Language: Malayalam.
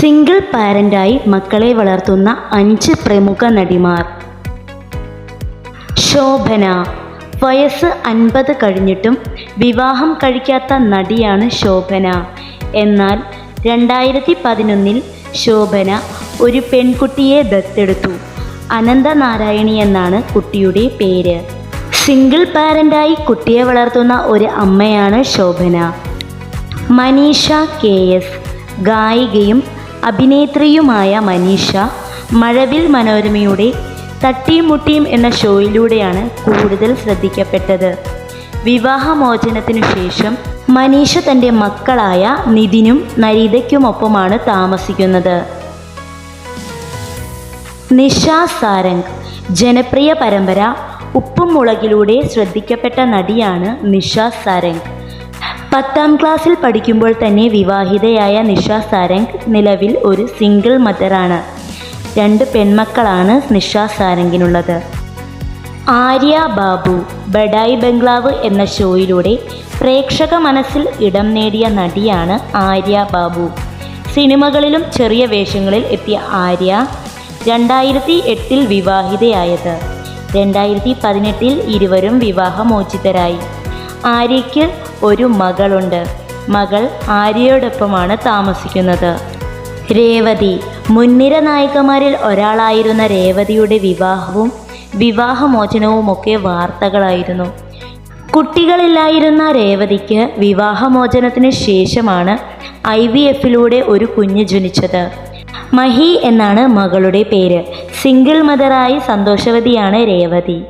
സിംഗിൾ പാരന്റായി മക്കളെ വളർത്തുന്ന അഞ്ച് പ്രമുഖ നടിമാർ. ശോഭന വയസ്സ് അൻപത് കഴിഞ്ഞിട്ടും വിവാഹം കഴിക്കാത്ത നടിയാണ് ശോഭന. എന്നാൽ രണ്ടായിരത്തി പതിനൊന്നിൽ ശോഭന ഒരു പെൺകുട്ടിയെ ദത്തെടുത്തു. അനന്തനാരായണി എന്നാണ് കുട്ടിയുടെ പേര്. സിംഗിൾ പാരന്റായി കുട്ടിയെ വളർത്തുന്ന ഒരു അമ്മയാണ് ശോഭന. മനീഷ കെ എസ് ഗായികയും അഭിനേത്രിയുമായ മനീഷ മഴവിൽ മനോരമയുടെ തട്ടിയും മുട്ടിയും എന്ന ഷോയിലൂടെയാണ് കൂടുതൽ ശ്രദ്ധിക്കപ്പെട്ടത്. വിവാഹമോചനത്തിനു ശേഷം മനീഷ തന്റെ മക്കളായ നിതിനും നരീതയ്ക്കുമൊപ്പമാണ് താമസിക്കുന്നത്. നിഷ സാരംഗ് ജനപ്രിയ പരമ്പര ഉപ്പും മുളകിലൂടെ ശ്രദ്ധിക്കപ്പെട്ട നടിയാണ് നിഷ സാരംഗ്. പത്താം ക്ലാസ്സിൽ പഠിക്കുമ്പോൾ തന്നെ വിവാഹിതയായ നിഷ സാരംഗ് നിലവിൽ ഒരു സിംഗിൾ മദറാണ് രണ്ട് പെൺമക്കളാണ് നിഷ സാരംഗിനുള്ളത്. ആര്യ ബാബു ബഡായി ബംഗ്ലാവ് എന്ന ഷോയിലൂടെ പ്രേക്ഷക മനസ്സിൽ ഇടം നേടിയ നടിയാണ് ആര്യ ബാബു. സിനിമകളിലും ചെറിയ വേഷങ്ങളിൽ എത്തിയ ആര്യ രണ്ടായിരത്തി എട്ടിൽ വിവാഹിതയായത്. രണ്ടായിരത്തി പതിനെട്ടിൽ ഇരുവരും വിവാഹമോചിതരായി. ആര്യയ്ക്ക് ഒരു മകളുണ്ട്. മകൾ ആര്യയോടൊപ്പമാണ് താമസിക്കുന്നത്. രേവതി. മുൻനിര നായികമാരിൽ ഒരാളായിരുന്ന രേവതിയുടെ വിവാഹവും വിവാഹമോചനവുമൊക്കെ വാർത്തകളായിരുന്നു. കുട്ടികളില്ലായിരുന്ന രേവതിക്ക് വിവാഹമോചനത്തിന് ശേഷമാണ് ഐ വി എഫിലൂടെ ഒരു കുഞ്ഞ് ജനിച്ചത്. മഹി എന്നാണ് മകളുടെ പേര്. സിംഗിൾ മദറായി സന്തോഷവതിയാണ് രേവതി.